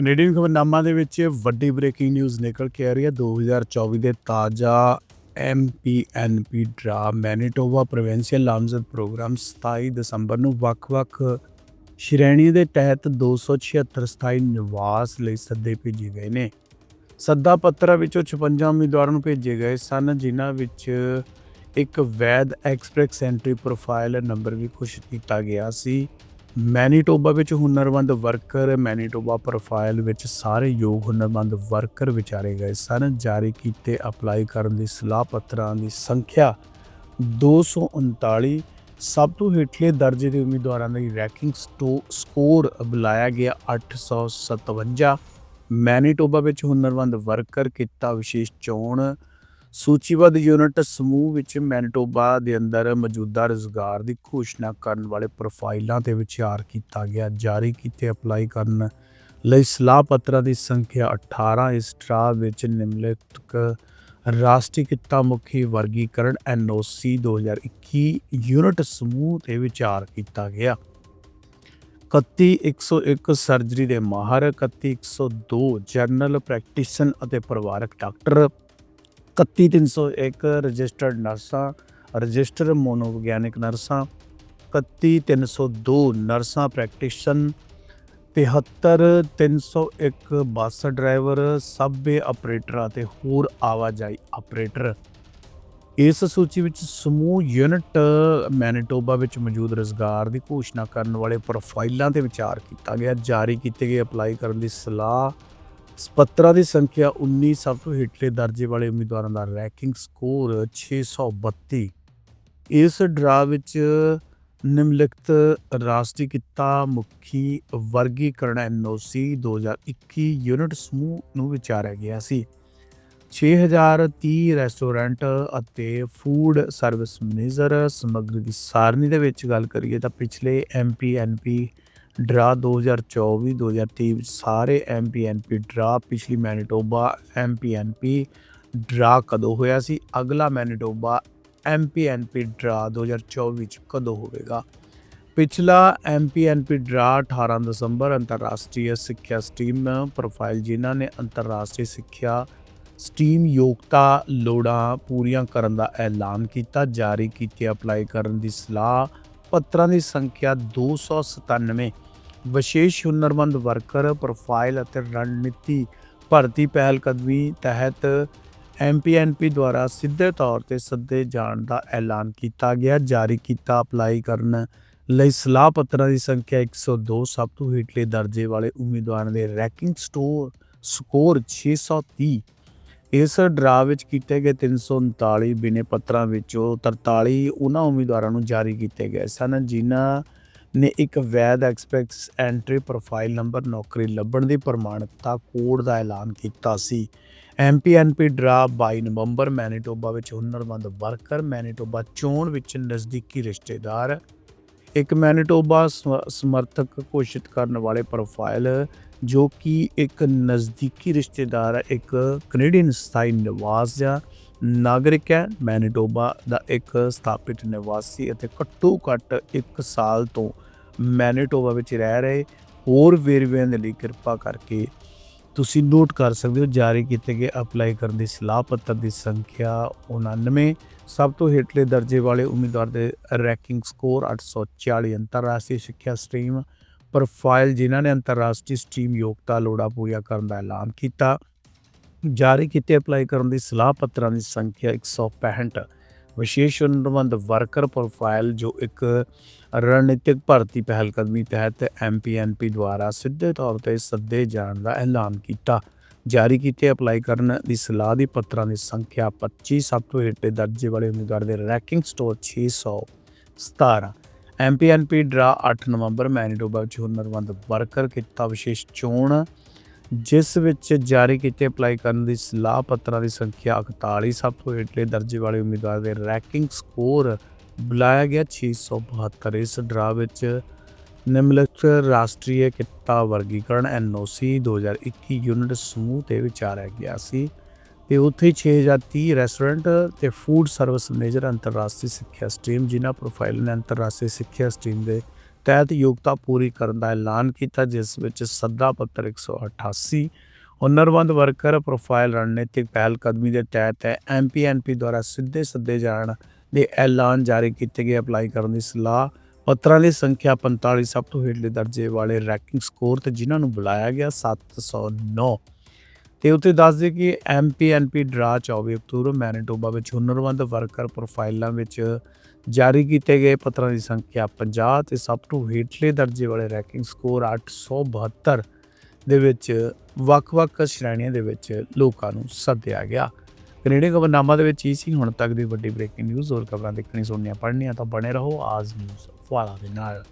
Canadian ਖਬਰਨਾਮਾ ਦੇ ਵਿੱਚ ਵੱਡੀ ਬ੍ਰੇਕਿੰਗ ਨਿਊਜ਼ ਨਿਕਲ ਕੇ ਆ ਰਹੀ ਹੈ। 2024 ਦੇ ਤਾਜ਼ਾ ਐਮਪੀਐਨਪੀ ਡਰਾ ਮੈਨੀਟੋਬਾ ਪ੍ਰੋਵਿੰਸ਼ੀਅਲ ਨਾਮਜ਼ਦ ਪ੍ਰੋਗਰਾਮ 27 ਦਸੰਬਰ ਨੂੰ ਵੱਖ-ਵੱਖ ਸ਼੍ਰੇਣੀ ਦੇ ਤਹਿਤ 276 ਸਥਾਈ ਨਿਵਾਸ ਲਈ ਸੱਦੇ ਭੇਜੇ ਗਏ ਨੇ। ਸੱਦਾ ਪੱਤਰਾਂ ਵਿੱਚੋਂ 56 ਉਮੀਦਵਾਰਾਂ ਨੂੰ ਭੇਜੇ ਗਏ ਸਨ, ਜਿਨ੍ਹਾਂ ਵਿੱਚ ਇੱਕ valid express entry profile number ਵੀ ਖੁਸ਼ ਕੀਤਾ ਗਿਆ ਸੀ। ਮੈਨੀਟੋਬਾ ਵਿੱਚ ਹੁਨਰਮੰਦ ਵਰਕਰ, ਮੈਨੀਟੋਬਾ ਪ੍ਰੋਫਾਈਲ ਵਿੱਚ ਸਾਰੇ ਯੋਗ ਹੁਨਰਮੰਦ ਵਰਕਰ ਵਿਚਾਰੇ ਗਏ ਸਨ, ਜਾਰੀ ਕੀਤੇ ਅਪਲਾਈ ਕਰਨ ਦੀ ਸਲਾਹ ਪੱਤਰਾਂ ਦੀ ਸੰਖਿਆ 239 ਸਭ ਤੋਂ ਹੇਠਲੇ ਦਰਜੇ ਦੇ ਉਮੀਦਵਾਰਾਂ ਦੀ ਰੈਂਕਿੰਗ ਸਕੋਰ ਬੁਲਾਇਆ ਗਿਆ 857 ਮੈਨੀਟੋਬਾ ਵਿੱਚ ਹੁਨਰਮੰਦ ਵਰਕਰ ਕੀਤਾ ਵਿਸ਼ੇਸ਼ ਚੋਣ ਸੂਚੀਬੱਧ ਯੂਨਿਟ ਸਮੂਹ ਵਿੱਚ ਮੈਨੀਟੋਬਾ ਦੇ ਅੰਦਰ ਮੌਜੂਦਾ ਰੁਜ਼ਗਾਰ ਦੀ ਘੋਸ਼ਣਾ ਕਰਨ ਵਾਲੇ ਪ੍ਰੋਫਾਈਲਾਂ ਤੇ ਵਿਚਾਰ ਕੀਤਾ ਗਿਆ। ਜਾਰੀ ਕੀਤੇ ਅਪਲਾਈ ਕਰਨ ਲਈ ਸਲਾਹ ਪੱਤਰਾਂ ਦੀ ਸੰਖਿਆ 18 ਇਸ ਡਰਾ ਵਿੱਚ ਨਿਮਨਲਿਖਤ ਰਾਸ਼ਟਰੀ ਕਿੱਤਾ ਮੁਖੀ ਵਰਗੀਕਰਨ ਐਨਓਸੀ 2021 ਯੂਨਿਟ ਸਮੂਹ ਤੇ ਵਿਚਾਰ ਕੀਤਾ ਗਿਆ। 31101 ਸਰਜਰੀ ਦੇ ਮਾਹਰ 31102 ਜਨਰਲ ਪ੍ਰੈਕਟੀਸ਼ਨ ਅਤੇ ਪਰਿਵਾਰਕ ਡਾਕਟਰ 31301 ਰਜਿਸਟਰਡ ਨਰਸਾਂ, ਰਜਿਸਟਰ ਮਨੋਵਿਗਿਆਨਿਕ ਨਰਸਾਂ 31302 ਨਰਸਾਂ practitioner 75301 bus driver, subway operator ਅਤੇ ਹੋਰ ਆਵਾਜਾਈ ਆਪਰੇਟਰ। ਇਸ ਸੂਚੀ ਵਿੱਚ ਸਮੂਹ ਯੂਨਿਟ ਮੈਨੀਟੋਬਾ ਵਿੱਚ ਮੌਜੂਦ ਰੁਜ਼ਗਾਰ ਦੀ ਘੋਸ਼ਣਾ ਕਰਨ ਵਾਲੇ ਪ੍ਰੋਫਾਈਲਾਂ ਤੇ ਵਿਚਾਰ ਕੀਤਾ ਗਿਆ। ਜਾਰੀ ਕੀਤੇ ਗਏ ਅਪਲਾਈ ਕਰਨ ਦੀ ਸਲਾਹ ਪੱਤਰਾਂ ਦੀ ਸੰਖਿਆ 19 ਸਭ ਤੋਂ ਹੇਠਲੇ ਦਰਜੇ ਵਾਲੇ ਉਮੀਦਵਾਰਾਂ ਦਾ ਰੈਂਕਿੰਗ ਸਕੋਰ 632 ਇਸ ਡਰਾ ਵਿੱਚ ਨਿਮਲਿਖਤ ਰਾਸ਼ਟਰੀ ਕਿੱਤਾ ਮੁਖੀ ਵਰਗੀਕਰਨ ਐਨਓਸੀ 2021 ਯੂਨਿਟ ਸਮੂਹ ਨੂੰ ਵਿਚਾਰਿਆ ਗਿਆ ਸੀ। 6030 ਰੈਸਟੋਰੈਂਟ ਅਤੇ ਫੂਡ ਸਰਵਿਸ ਮੈਨੇਜਰ ਸਮੱਗਰੀ ਦੀ ਸਾਰਣੀ ਦੇ ਵਿੱਚ ਗੱਲ ਕਰੀਏ ਤਾਂ ਪਿਛਲੇ ਐਮਪੀਐਨਪੀ ਡਰਾ 2024 2023 ਵਿੱਚ ਸਾਰੇ ਐਮਪੀਐਨਪੀ ਡਰਾ ਪਿਛਲੀ ਮੈਨੀਟੋਬਾ ਐਮਪੀਐਨਪੀ ਡਰਾ ਕਦੋਂ ਹੋਇਆ ਸੀ? ਅਗਲਾ ਮੈਨੀਟੋਬਾ ਐਮਪੀਐਨਪੀ ਡਰਾ 2024 ਵਿੱਚ ਕਦੋਂ ਹੋਵੇਗਾ? ਪਿਛਲਾ ਐਮਪੀਐਨਪੀ ਡਰਾ 18 ਦਸੰਬਰ ਅੰਤਰਰਾਸ਼ਟਰੀ ਸਿੱਖਿਆ ਸਟੀਮ ਪ੍ਰੋਫਾਈਲ ਜਿਨ੍ਹਾਂ ਨੇ ਅੰਤਰਰਾਸ਼ਟਰੀ ਸਿੱਖਿਆ ਸਟੀਮ ਯੋਗਤਾ ਲੋੜਾਂ ਪੂਰੀਆਂ ਕਰਨ ਦਾ ਐਲਾਨ ਕੀਤਾ, ਜਾਰੀ ਕੀਤੇ ਅਪਲਾਈ ਕਰਨ ਦੀ ਸਲਾਹ ਪੱਤਰਾਂ ਦੀ ਸੰਖਿਆ 297 ਵਿਸ਼ੇਸ਼ ਹੁਨਰਮੰਦ ਵਰਕਰ ਪ੍ਰੋਫਾਈਲ ਅਤੇ ਰਣਨੀਤੀ ਭਰਤੀ ਪਹਿਲ ਕਦਮੀ ਤਹਿਤ ਐਮਪੀਐਨਪੀ ਦੁਆਰਾ ਸਿੱਧੇ ਤੌਰ ਤੇ ਸੱਦੇ ਜਾਣ ਦਾ ਐਲਾਨ ਕੀਤਾ ਗਿਆ। ਜਾਰੀ ਕੀਤਾ ਅਪਲਾਈ ਕਰਨ ਲਈ ਸਲਾਹ ਪੱਤਰਾਂ ਦੀ ਸੰਖਿਆ 102 ਸਭ ਤੋਂ ਹੇਠਲੇ ਦਰਜੇ ਵਾਲੇ ਉਮੀਦਵਾਰਾਂ ਦੇ ਰੈਂਕਿੰਗ ਸਟੋਰ ਸਕੋਰ 630 ਇਸ ਡਰਾ ਵਿੱਚ ਕੀਤੇ ਗਏ 339 ਬਿਨੇ ਪੱਤਰਾਂ ਵਿੱਚੋਂ 43 ਉਹਨਾਂ ਉਮੀਦਵਾਰਾਂ ਨੂੰ ਜਾਰੀ ਕੀਤੇ ਗਏ ਸਨ, ਜਿਨ੍ਹਾਂ ਨੇ ਇੱਕ ਵੈਦ ਐਕਸਪੈਕਟਸ ਐਂਟਰੀ ਪ੍ਰੋਫਾਈਲ ਨੰਬਰ ਨੌਕਰੀ ਲੱਭਣ ਦੀ ਪ੍ਰਮਾਣਿਕਤਾ ਕੋਡ ਦਾ ਐਲਾਨ ਕੀਤਾ ਸੀ। ਐਮਪੀਐਨਪੀ ਡਰਾ 22 ਨਵੰਬਰ ਮੈਨੀਟੋਬਾ ਵਿੱਚ ਹੁਨਰਮੰਦ ਵਰਕਰ ਮੈਨੀਟੋਬਾ ਚੋਣ ਵਿੱਚ ਨਜ਼ਦੀਕੀ ਰਿਸ਼ਤੇਦਾਰ, ਇੱਕ ਮੈਨੀਟੋਬਾ ਸਮਰਥਕ ਘੋਸ਼ਿਤ ਕਰਨ ਵਾਲੇ ਪ੍ਰੋਫਾਈਲ, ਜੋ ਕਿ ਇੱਕ ਨਜ਼ਦੀਕੀ ਰਿਸ਼ਤੇਦਾਰ, ਇੱਕ ਕੈਨੇਡੀਅਨ ਸਥਾਈ ਨਿਵਾਸ ਜਾਂ ਨਾਗਰਿਕ ਹੈ। ਮੈਨੀਟੋਬਾ ਦਾ ਇੱਕ ਸਥਾਪਿਤ ਨਿਵਾਸੀ ਅਤੇ ਘੱਟੋ ਘੱਟ 1 ਸਾਲ ਤੋਂ ਮੈਨੀਟੋਬਾ ਵਿੱਚ ਰਹਿ ਰਹੇ ਹੋਰ ਵੇਰਵਿਆਂ ਦੇ ਲਈ ਕਿਰਪਾ ਕਰਕੇ ਤੁਸੀਂ ਨੋਟ ਕਰ ਸਕਦੇ ਹੋ, ਜਾਰੀ ਕੀਤੇ ਗਏ ਅਪਲਾਈ ਕਰਨ ਦੀ ਸਲਾਹ ਪੱਤਰ ਦੀ ਸੰਖਿਆ 99 ਸਭ ਤੋਂ ਹੇਠਲੇ ਦਰਜੇ ਵਾਲੇ ਉਮੀਦਵਾਰ ਦੇ ਰੈਂਕਿੰਗ ਸਕੋਰ 840 ਅੰਤਰਰਾਸ਼ਟਰੀ ਸਿੱਖਿਆ ਸਟ੍ਰੀਮ ਪ੍ਰੋਫਾਈਲ ਜਿਨ੍ਹਾਂ ਨੇ ਅੰਤਰਰਾਸ਼ਟਰੀ ਸਟ੍ਰੀਮ ਯੋਗਤਾ ਲੋੜਾਂ ਪੂਰੀਆਂ ਕਰਨ ਦਾ ਐਲਾਨ ਕੀਤਾ। ਜਾਰੀ ਕੀਤੇ ਅਪਲਾਈ ਕਰਨ ਦੀ ਸਲਾਹ ਪੱਤਰਾਂ ਦੀ ਸੰਖਿਆ 165 ਵਿਸ਼ੇਸ਼ ਹੁਨਰਮੰਦ ਵਰਕਰ ਪ੍ਰੋਫਾਈਲ, ਜੋ ਇੱਕ ਰਣਨੀਤਿਕ ਭਰਤੀ ਪਹਿਲ ਕਦਮੀ ਤਹਿਤ ਐਮਪੀਐਨਪੀ ਦੁਆਰਾ ਸਿੱਧੇ ਤੌਰ ਤੇ ਸੱਦੇ ਜਾਣ ਦਾ ਐਲਾਨ ਕੀਤਾ। ਜਾਰੀ ਕੀਤੇ ਅਪਲਾਈ ਕਰਨ ਦੀ ਸਲਾਹ ਦੀ ਪੱਤਰਾਂ ਦੀ ਸੰਖਿਆ 25 ਸਭ ਤੋਂ ਹੇਠਲੇ ਦਰਜੇ ਵਾਲੇ ਉਮੀਦਵਾਰ ਦੇ ਰੈਂਕਿੰਗ ਸਟੋਰ 617 ਐਮਪੀਐਨਪੀ ਡਰਾ 8 ਨਵੰਬਰ ਮੈਨੀਟੋਬਾ ਵਿੱਚ ਹੁਨਰਮੰਦ ਵਰਕਰ ਕੀਤਾ ਵਿਸ਼ੇਸ਼ ਚੋਣ। ਜਿਸ ਵਿੱਚ ਜਾਰੀ ਕੀਤੇ ਅਪਲਾਈ ਕਰਨ ਦੀ ਸਲਾਹ ਪੱਤਰਾਂ ਦੀ ਸੰਖਿਆ 41 ਸਭ ਤੋਂ ਹੇਠਲੇ ਦਰਜੇ ਵਾਲੇ ਉਮੀਦਵਾਰ ਦੇ ਰੈਂਕਿੰਗ ਸਕੋਰ ਬੁਲਾਇਆ ਗਿਆ 672 ਇਸ ਡਰਾ ਵਿੱਚ ਨਿਮਨਲਿਖਤ ਰਾਸ਼ਟਰੀ ਕਿੱਤਾ ਵਰਗੀਕਰਨ ਐਨਓਸੀ 2021 ਯੂਨਿਟ ਸਮੂਹ ਤੇ ਵਿਚਾਰਿਆ ਗਿਆ ਸੀ ਤੇ ਉੱਥੇ ਹੀ 6030 ਰੈਸਟੋਰੈਂਟ ਤੇ ਫੂਡ ਸਰਵਿਸ ਮੈਨੇਜਰ ਅੰਤਰਰਾਸ਼ਟਰੀ ਸਿੱਖਿਆ ਸਟ੍ਰੀਮ ਜਿਨ੍ਹਾਂ ਪ੍ਰੋਫਾਈਲ ਨੇ ਅੰਤਰਰਾਸ਼ਟਰੀ ਸਿੱਖਿਆ ਸਟ੍ਰੀਮ ਦੇ ਤਹਿਤ ਯੋਗਤਾ ਪੂਰੀ ਕਰਨ ਦਾ ਐਲਾਨ ਕੀਤਾ, ਜਿਸ ਵਿੱਚ ਸੱਦਾ ਪੱਤਰ 188 ਹੁਨਰਵੰਦ ਵਰਕਰ, ਪ੍ਰੋਫਾਈਲ ਰਣਨੀਤਿਕ ਪਹਿਲ ਕਦਮੀ ਦੇ ਤਹਿਤ ਐਮਪੀਐਨਪੀ ਦੁਆਰਾ ਸਿੱਧੇ ਸੱਦੇ ਜਾਣ ਦੇ ਐਲਾਨ ਜਾਰੀ ਕੀਤੇ ਗਏ। ਅਪਲਾਈ ਕਰਨ ਦੀ ਸਲਾਹ ਪੱਤਰਾਂ ਦੀ ਸੰਖਿਆ 45 ਸਭ ਤੋਂ ਹੇਠਲੇ ਦਰਜੇ ਵਾਲੇ ਰੈਂਕਿੰਗ ਸਕੋਰ ਤੇ ਜਿਨ੍ਹਾਂ ਨੂੰ ਬੁਲਾਇਆ ਗਿਆ 709 ਤੇ ਉੱਤੇ ਦੱਸਦੇ ਕਿ ਐਮਪੀਐਨਪੀ ਡਰਾ 24 ਅਕਤੂਬਰ ਮੈਨੀਟੋਬਾ ਵਿੱਚ ਹੁਨਰਮੰਦ ਵਰਕਰ ਪ੍ਰੋਫਾਈਲਾਂ ਵਿੱਚ ਜਾਰੀ ਕੀਤੇ ਗਏ ਪੱਤਰਾਂ ਦੀ ਸੰਖਿਆ 50 ਤੇ ਸਭ ਤੋਂ ਹੇਠਲੇ ਦਰਜੇ ਵਾਲੇ ਰੈਂਕਿੰਗ ਸਕੋਰ 872 ਦੇ ਵਿੱਚ ਵੱਖ-ਵੱਖ ਸ਼੍ਰੇਣੀਆਂ ਦੇ ਵਿੱਚ ਲੋਕਾਂ ਨੂੰ ਸੱਦਿਆ ਗਿਆ। ਕੈਨੇਡੀਅਨ ਖਬਰਨਾਮਾ ਦੇ ਵਿੱਚ ਹੀ ਸੀ, ਹੁਣ ਤੱਕ ਦੀ ਵੱਡੀ ਬ੍ਰੇਕਿੰਗ ਨਿਊਜ਼, ਹੋਰ ਖਬਰਾਂ ਦੇਖਣੀ ਸੁਣਨੀਆਂ, ਪੜ੍ਹਨੀਆਂ ਤਾਂ ਬਣੇ ਰਹੋ, ਆਜ ਨਿਊਜ਼ ਵਾਲਾ ਦੇ ਨਾਲ।